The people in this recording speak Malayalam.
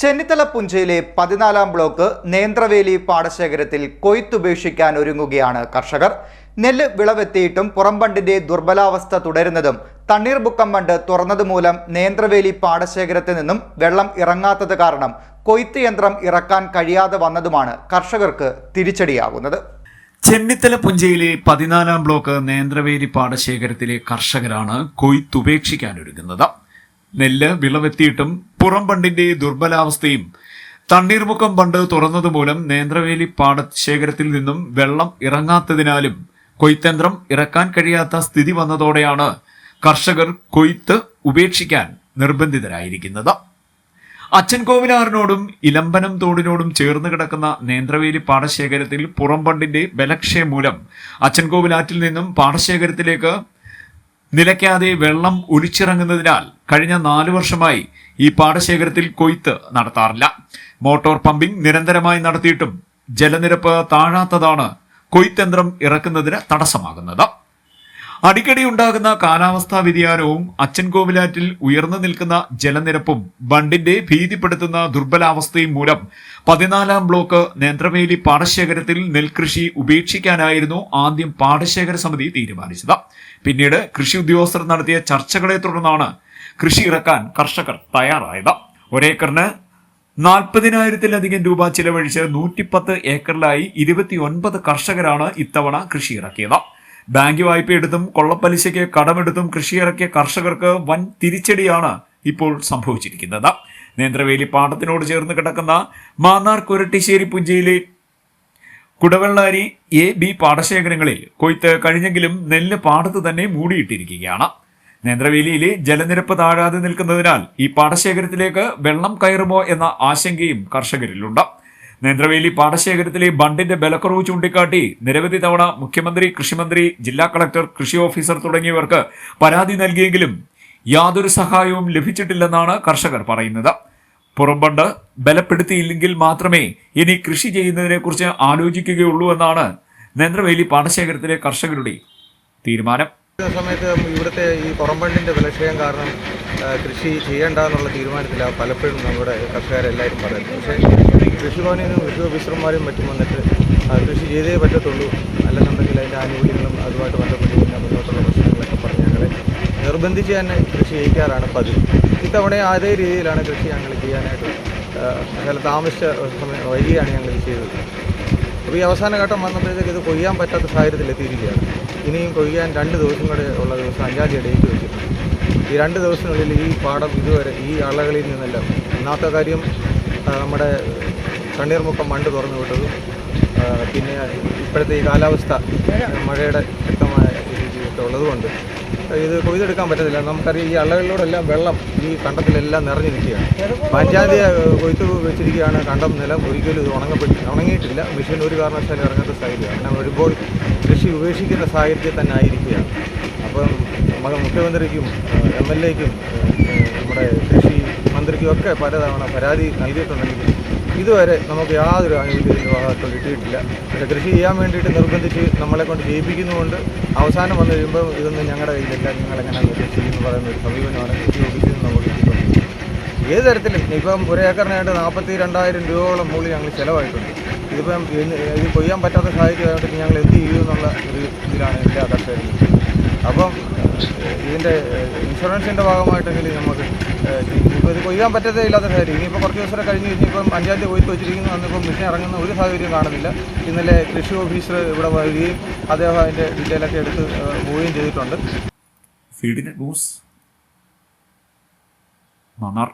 ചെന്നിത്തല പുഞ്ചയിലെ പതിനാലാം ബ്ലോക്ക് നേന്ത്രവേലി പാടശേഖരത്തിൽ കൊയ്ത്തുപേക്ഷിക്കാൻ ഒരുങ്ങുകയാണ് കർഷകർ. നെല്ല് വിളവെത്തിയിട്ടും പുറംബണ്ടിന്റെ ദുർബലാവസ്ഥ തുടരുന്നതും തണ്ണീർ ബുക്കം ബണ്ട് തുറന്നതുമൂലം നേന്ത്രവേലി പാടശേഖരത്തിൽ നിന്നും വെള്ളം ഇറങ്ങാത്തത് കാരണം കൊയ്ത്ത് യന്ത്രം ഇറക്കാൻ കഴിയാതെ വന്നതുമാണ് കർഷകർക്ക് തിരിച്ചടിയാകുന്നത്. ചെന്നിത്തല പുഞ്ചയിലെ പതിനാലാം ബ്ലോക്ക് നേന്ത്രവേലി പാടശേഖരത്തിലെ കർഷകരാണ് കൊയ്ത്തുപേക്ഷിക്കാനൊരുങ്ങുന്നത് നെല്ല് വിളവെത്തിയിട്ടും പുറം ബണ്ടിന്റെ ദുർബലാവസ്ഥയും തണ്ണീർമുക്കം ബണ്ട് തുറന്നതുമൂലം നേന്ത്രവേലി പാടശേഖരത്തിൽ നിന്നും വെള്ളം ഇറങ്ങാത്തതിനാലും കൊയ്ത്തന്ത്രം ഇറക്കാൻ കഴിയാത്ത സ്ഥിതി വന്നതോടെയാണ് കർഷകർ കൊയ്ത്ത് ഉപേക്ഷിക്കാൻ നിർബന്ധിതരായിരിക്കുന്നത്. അച്ഛൻകോവിലാറിനോടും ഇലമ്പനം തോടിനോടും ചേർന്ന് കിടക്കുന്ന നേന്ത്രവേലി പാടശേഖരത്തിൽ പുറംബണ്ടിന്റെ ബലക്ഷയം മൂലം അച്ഛൻകോവിലാറ്റിൽ നിന്നും പാടശേഖരത്തിലേക്ക് നിലയ്ക്കാതെ വെള്ളം ഒലിച്ചിറങ്ങുന്നതിനാൽ കഴിഞ്ഞ നാലു വർഷമായി ഈ പാടശേഖരത്തിൽ കൊയ്ത്ത് നടത്താറില്ല. മോട്ടോർ പമ്പിംഗ് നിരന്തരമായി നടത്തിയിട്ടും ജലനിരപ്പ് താഴാത്തതാണ് കൊയ്ത്തന്ത്രം ഇറക്കുന്നതിന് തടസ്സമാകുന്നത്. അടിക്കടി ഉണ്ടാകുന്ന കാലാവസ്ഥാ വ്യതിയാനവും അച്ചൻകോവിലാറ്റിൽ ഉയർന്നു നിൽക്കുന്ന ജലനിരപ്പും ബണ്ടിന്റെ ഭീതിപ്പെടുത്തുന്ന ദുർബലാവസ്ഥയും മൂലം പതിനാലാം ബ്ലോക്ക് നേന്ത്രവേലി പാടശേഖരത്തിൽ നെൽകൃഷി ഉപേക്ഷിക്കാനായിരുന്നു ആദ്യം പാടശേഖര സമിതി തീരുമാനിച്ചത്. പിന്നീട് കൃഷി ഉദ്യോഗസ്ഥർ നടത്തിയ ചർച്ചകളെ തുടർന്നാണ് കൃഷി ഇറക്കാൻ കർഷകർ തയ്യാറായത്. ഒരേക്കറിന് നാൽപ്പതിനായിരത്തിലധികം രൂപ ചിലവഴിച്ച് നൂറ്റിപ്പത്ത് ഏക്കറിലായി ഇരുപത്തിയൊൻപത് കർഷകരാണ് ഇത്തവണ കൃഷി ഇറക്കിയത്. ബാങ്ക് വായ്പയെടുത്തും കൊള്ളപ്പലിശയ്ക്ക് കടമെടുത്തും കൃഷി ഇറക്കിയ കർഷകർക്ക് വൻ തിരിച്ചടിയാണ് ഇപ്പോൾ സംഭവിച്ചിരിക്കുന്നത്. നേന്ത്രവേലി പാടത്തിനോട് ചേർന്ന് കിടക്കുന്ന മാന്നാർ കുരട്ടിശ്ശേരി പുഞ്ചയിലെ കുടവെള്ളാരി എ ബി പാടശേഖരങ്ങളിൽ കൊയ്ത്ത് കഴിഞ്ഞെങ്കിലും നെല്ല് പാടത്ത് തന്നെ മൂടിയിട്ടിരിക്കുകയാണ്. നേന്ത്രവേലിയിലെ ജലനിരപ്പ് താഴാതെ നിൽക്കുന്നതിനാൽ ഈ പാടശേഖരത്തിലേക്ക് വെള്ളം കയറുമോ എന്ന ആശങ്കയും കർഷകരിലുണ്ട്. നേന്ത്രവേലി പാടശേഖരത്തിലെ ബണ്ടിന്റെ ബലക്കുറവ് ചൂണ്ടിക്കാട്ടി നിരവധി തവണ മുഖ്യമന്ത്രി കൃഷിമന്ത്രി ജില്ലാ കളക്ടർ കൃഷി ഓഫീസർ തുടങ്ങിയവർക്ക് പരാതി നൽകിയെങ്കിലും യാതൊരു സഹായവും ലഭിച്ചിട്ടില്ലെന്നാണ് കർഷകർ പറയുന്നത്. പുറംബണ്ട് ബലപ്പെടുത്തിയില്ലെങ്കിൽ മാത്രമേ ഇനി കൃഷി ചെയ്യുന്നതിനെക്കുറിച്ച് ആലോചിക്കുകയുള്ളൂ എന്നാണ് നേന്ത്രവേലി പാടശേഖരത്തിലെ കർഷകരുടെ തീരുമാനം. സമയത്ത് ഇവിടുത്തെ ഈ പുറംബണ്ടിന്റെ വിലക്ഷയം കാരണം കൃഷി ചെയ്യേണ്ട എന്നുള്ള തീരുമാനത്തിലാണ് പലപ്പോഴും നമ്മുടെ കർഷകരെല്ലാവരും പറയുന്നത്. പക്ഷേ കൃഷിഭവനിൽ നിന്നും കൃഷി ഓഫീസർമാരും മറ്റും വന്നിട്ട് കൃഷി ചെയ്തേ പറ്റത്തുള്ളൂ. അല്ലെന്നുണ്ടെങ്കിൽ അതിന്റെ ആനുകൂല്യങ്ങളും അതുമായിട്ട് ബന്ധപ്പെട്ട് പിന്നെ മുന്നോട്ടുള്ള പ്രശ്നങ്ങളൊക്കെ പറഞ്ഞ് ഞങ്ങളെ നിർബന്ധിച്ച് തന്നെ കൃഷി ചെയ്യിക്കാറാണ് പതിവ്. ഇത്തവണ അതേ രീതിയിലാണ് കൃഷി ഞങ്ങൾ ചെയ്യാനായിട്ട് ചില താമസിച്ച സമയം വൈകിയാണ് ഞങ്ങൾ ചെയ്തത്. അപ്പോൾ ഈ അവസാന ഘട്ടം വന്നപ്പോഴത്തേക്ക് ഇത് കൊയ്യാൻ പറ്റാത്ത സാഹചര്യത്തിൽ എത്തിയിരിക്കുകയാണ്. ഇനിയും കൊയ്യാൻ രണ്ട് ദിവസം കൂടെ ഉള്ള ദിവസം അഞ്ചാം തീയതി ഡേറ്റ് വെച്ചിട്ടുണ്ട് ഈ രണ്ട് ദിവസത്തിനുള്ളിൽ ഈ പാടം ഇതുവരെ ഈ അളകളിൽ നിന്നെല്ലാം. ഒന്നാമത്തെ കാര്യം നമ്മുടെ തണ്ണീർമുക്കം മണ്ട് തുറന്നു വിട്ടത്. പിന്നെ ഇപ്പോഴത്തെ ഈ കാലാവസ്ഥ മഴയുടെ ശക്തമായ രീതിയൊക്കെ ഉള്ളതുകൊണ്ട് ഇത് കൊയ്തെടുക്കാൻ പറ്റത്തില്ല. നമുക്കറിയാം ഈ അള്ളകളിലൂടെല്ലാം വെള്ളം ഈ കണ്ടത്തിലെല്ലാം നിറഞ്ഞു നിൽക്കുകയാണ്. പഞ്ചാതി കൊയ്ത്ത് വെച്ചിരിക്കുകയാണ് കണ്ടം നിലം. ഒരിക്കലും ഇത് ഉണങ്ങപ്പെട്ട് ഉണങ്ങിയിട്ടില്ല. മെഷീൻ ഒരു കാരണവശാലും ഇറങ്ങാത്ത സാഹചര്യമാണ്. അങ്ങനെ വരുമ്പോൾ കൃഷി ഉപേക്ഷിക്കുന്ന സാഹചര്യത്തിൽ തന്നെ ആയിരിക്കുകയാണ്. അപ്പം നമ്മുടെ മുഖ്യമന്ത്രിക്കും എം എൽ എക്കും നമ്മുടെ കൃഷി മന്ത്രിക്കും ഒക്കെ പലതവണ പരാതി നൽകിയിട്ടുണ്ടെങ്കിലും ഇതുവരെ നമുക്ക് യാതൊരു ആനുകൂല്യത്തിന്റെ ഭാഗത്തും കിട്ടിയിട്ടില്ല. പക്ഷേ കൃഷി ചെയ്യാൻ വേണ്ടിയിട്ട് നിർബന്ധിച്ച് നമ്മളെ കൊണ്ട് ചെയ്യിപ്പിക്കുന്നതുകൊണ്ട് അവസാനം വന്നു കഴിയുമ്പോൾ ഇതൊന്നും ഞങ്ങളുടെ കയ്യിലില്ല. നിങ്ങളെങ്ങനെ ചെയ്യുന്ന പറയുന്ന ഒരു സമീപനമാണ് കൃഷി ഓഫീസിൽ നിന്ന് നമുക്ക് കിട്ടിയിട്ടുള്ളത് ഏത് തരത്തിലും ഇപ്പം ഒരു ഏക്കറിനായിട്ട് നാൽപ്പത്തി രണ്ടായിരം രൂപയോളം മുകളിൽ ഞങ്ങൾ ചിലവായിട്ടുണ്ട്. ഇതിപ്പം ഇത് കൊയ്യാൻ പറ്റാത്ത സാഹചര്യമായിട്ട് ഞങ്ങൾ എന്ത് ചെയ്യും എന്നുള്ള ഒരു ഇതിലാണ് എല്ലാ കർഷകരും. അപ്പം ഇതിന്റെ ഇൻഷുറൻസിന്റെ ഭാഗമായിട്ടെങ്കിലും നമുക്ക് ഇപ്പോൾ ഇത് കൊയ്യാൻ പറ്റത്തേ ഇല്ലാത്ത സാഹചര്യം. ഇനിയിപ്പോൾ കുറച്ച് ദിവസം കഴിഞ്ഞ് കഴിഞ്ഞിപ്പം അഞ്ചാം തീയതി കൊയ്ത്ത് വെച്ചിരിക്കുന്നു അന്നിപ്പം മിഷൻ ഇറങ്ങുന്ന ഒരു സാഹചര്യം കാണുന്നില്ല. ഇന്നലെ കൃഷി ഓഫീസർ ഇവിടെ വരികയും അദ്ദേഹം അതിന്റെ ഡീറ്റെയിലൊക്കെ എടുത്ത് പോവുകയും ചെയ്തിട്ടുണ്ട്. ഫീഡിനെറ്റ് ന്യൂസ് മണർ.